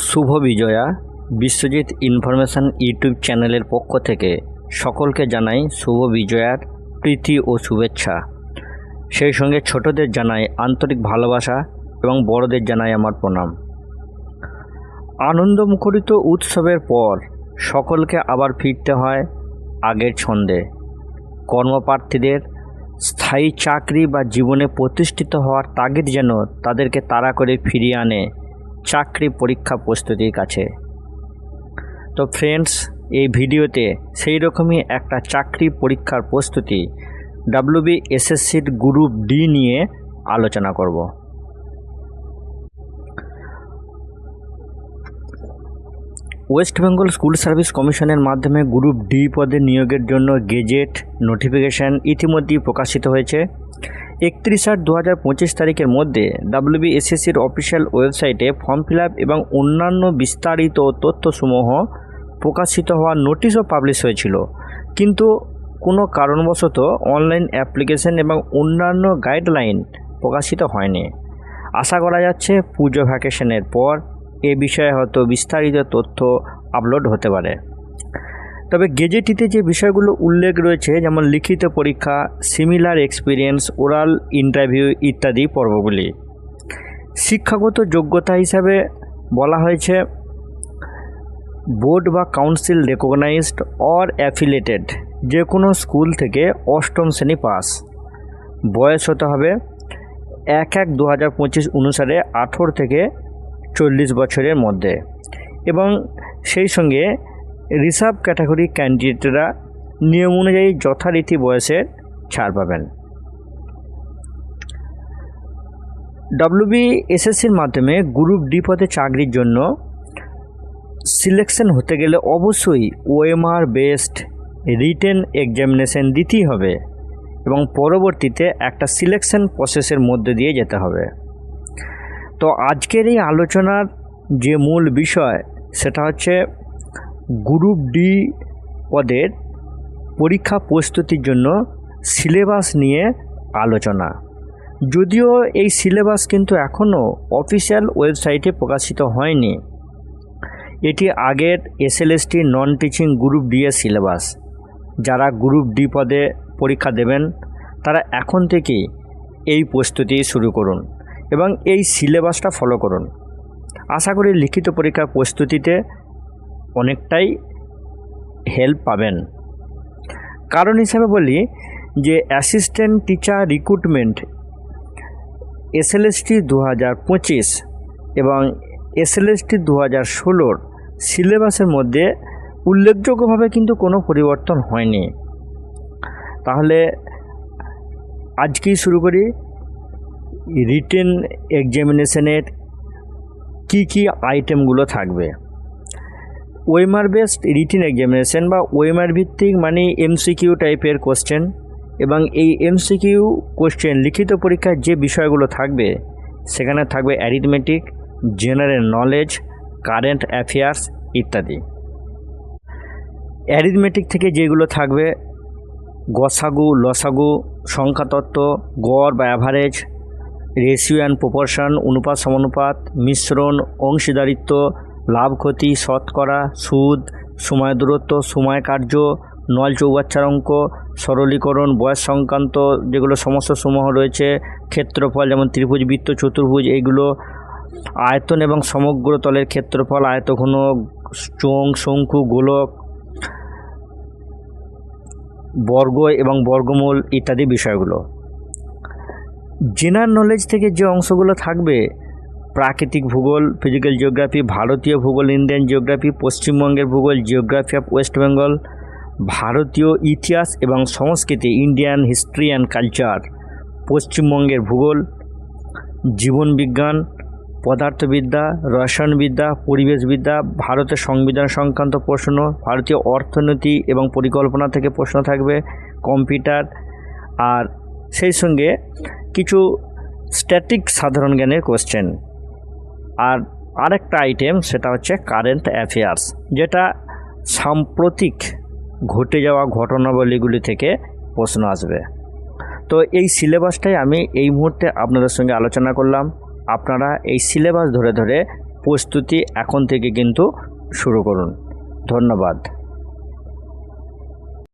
শুভ Bijoya, Biswajit information YouTube চ্যানেলের পক্ষ থেকে সকলকে জানাই শুভ বিজয়ার প্রীতি ও শুভেচ্ছা। সেই সঙ্গে ছোটদের জানাই আন্তরিক ভালোবাসা এবং বড়দের জানাই আমার প্রণাম। আনন্দমুখরিত উৎসবের পর সকলকে আবার ফিরতে হয় আগের ছন্দে। কর্মপ্রার্থীদের স্থায়ী চাকরি বা জীবনে প্রতিষ্ঠিত হওয়ার তাগিদ যেন তাদেরকে তাড়া করে ফিরিয়ে আনে চাকরি পরীক্ষা প্রস্তুতির কাছে। তো ফ্রেন্ডস এই ভিডিওতে সেই রকমই একটা চাকরি পরীক্ষার প্রস্তুতি ডাব্লিউবি এসএসসির গ্রুপ ডি নিয়ে আলোচনা করব। ওয়েস্ট বেঙ্গল স্কুল সার্ভিস কমিশনের মাধ্যমে গ্রুপ ডি পদে নিয়োগের জন্য গেজেট নোটিফিকেশান ইতিমধ্যেই প্রকাশিত হয়েছে। একত্রিশ আট দু হাজার পঁচিশ তারিখের মধ্যে ডাব্লিউবিএসএসসির অফিসিয়াল ওয়েবসাইটে ফর্ম ফিল এবং অন্যান্য বিস্তারিত তথ্যসমূহ প্রকাশিত হওয়ার নোটিশও পাবলিশ হয়েছিল। কিন্তু কোনো কারণবশত অনলাইন অ্যাপ্লিকেশন এবং অন্যান্য গাইডলাইন প্রকাশিত হয়নি। আশা করা যাচ্ছে পুজো ভ্যাকেশনের পর এ বিষয়ে হয়তো বিস্তারিত তথ্য আপলোড হতে পারে। তবে গেজেটিতে যে বিষয়গুলো উল্লেখ রয়েছে, যেমন লিখিত পরীক্ষা সিমিলার এক্সপিরিয়েন্স ওরাল ইন্টারভিউ ইত্যাদি পর্বগুলি। শিক্ষাগত যোগ্যতা হিসাবে বলা হয়েছে, বোর্ড বা কাউন্সিল রেকগনাইজড অর অ্যাফিলেটেড যে কোনো স্কুল থেকে অষ্টম শ্রেণি পাস। বয়স হতে হবে এক এক দু হাজার পঁচিশ অনুসারে আঠেরো থেকে চল্লিশ বছরের মধ্যে। এবং সেই সঙ্গে রিসার্ভ ক্যাটাগরি ক্যান্ডিডেটরা নিয়ম অনুযায়ী যথারীতি বয়সের ছাড় পাবেন। ডব্লিউবি এসএসসির মাধ্যমে গ্রুপ ডি পদে চাকরির জন্য সিলেকশন হতে গেলে অবশ্যই ওএমআর বেসড রিটেন এক্সামিনেশন দিতেই হবে এবং পরবর্তীতে একটা সিলেকশন প্রসেসের মধ্যে দিয়ে যেতে হবে। তো আজকের এই আলোচনার যে মূল বিষয়, সেটা হচ্ছে গ্রুপ ডি পদের পরীক্ষা প্রস্তুতির জন্য সিলেবাস নিয়ে আলোচনা। যদিও এই সিলেবাস কিন্তু এখনও অফিসিয়াল ওয়েবসাইটে প্রকাশিত হয়নি। এটি আগের SLST non teaching group D এর সিলেবাস। যারা গ্রুপ ডি পদে পরীক্ষা দেবেন, তারা এখন থেকেই এই প্রস্তুতি শুরু করুন। এবং এই সিলেবাসটা ফলো করুন। আশা করি লিখিত পরীক্ষার প্রস্তুতিতে অনেকটাই হেল্প পাবেন। কারণ হিসাবে বলি যে অ্যাসিস্ট্যান্ট টিচার রিক্রুটমেন্ট এসএলএসটি দু হাজার পঁচিশ এবং এসএলএসটি দু হাজার ষোলোর সিলেবাসের মধ্যে উল্লেখযোগ্যভাবে কিন্তু কোনো পরিবর্তন হয়নি। তাহলে আজকেই শুরু করি। রিটেন এক্সামিনেশনের কি কি আইটেমগুলো থাকবে? ওয়েমার বেসড রিটেন এক্সামিনেশন বা ওয়েমার ভিত্তিক মানে এমসিকিউ টাইপের কোশ্চেন এবং এই এমসিকিউ কোশ্চেন লিখিত পরীক্ষার যে বিষয়গুলো থাকবে, সেখানে থাকবে arithmetic general knowledge current affairs ইত্যাদি। অ্যারিথমেটিক থেকে যেগুলো থাকবে, গসাগু, লসাগু, সংখ্যাতত্ত্ব, গড় বা অ্যাভারেজ রেশিও অ্যান্ড প্রপোর্শন, অনুপাত, সমানুপাত, মিশ্রণ, অংশীদারিত্ব, লাভ, ক্ষতি, শতকরা, সুদ, সময় দূরত্ব, সময় কার্য, নল চৌবাচ্চার অঙ্ক, সরলীকরণ, বয়স সংক্রান্ত যেগুলো সমস্যাসমূহ রয়েছে, ক্ষেত্রফল যেমন ত্রিভুজ, বৃত্ত, চতুর্ভুজ এইগুলো আয়তন এবং সমগ্র তলের ক্ষেত্রফল, আয়তঘন চোং শঙ্কু, গোলক, বর্গ এবং বর্গমূল ইত্যাদি বিষয়গুলো। জেনারেল নলেজ থেকে যে অংশগুলো থাকবে, প্রাকৃতিক ভূগোল ফিজিক্যাল জিওগ্রাফি ভারতীয় ভূগোল ইন্ডিয়ান জিওগ্রাফি পশ্চিমবঙ্গের ভূগোল জিওগ্রাফি অফ ওয়েস্ট বেঙ্গল ভারতীয় ইতিহাস এবং সংস্কৃতি ইন্ডিয়ান হিস্ট্রি অ্যান্ড কালচার পশ্চিমবঙ্গের ভূগোল জীবনবিজ্ঞান পদার্থবিদ্যা, রসায়নবিদ্যা, পরিবেশবিদ্যা, ভারতের সংবিধান সংক্রান্ত প্রশ্ন, ভারতীয় অর্থনীতি এবং পরিকল্পনা থেকে প্রশ্ন থাকবে, কম্পিউটার, আর সেই সঙ্গে কিছু স্ট্যাটিক সাধারণ জ্ঞানের কোশ্চেন আর আরেকটা আইটেম সেটা হচ্ছে কারেন্ট অ্যাফেয়ার্স যেটা সাম্প্রতিক ঘটে যাওয়া ঘটনাবলীগুলি থেকে প্রশ্ন আসবে। তো এই সিলেবাসটাই আমি এই মুহূর্তে আপনাদের সঙ্গে আলোচনা করলাম। আপনারা এই সিলেবাস ধরে ধরে প্রস্তুতি এখন থেকে কিন্তু শুরু করুন। ধন্যবাদ।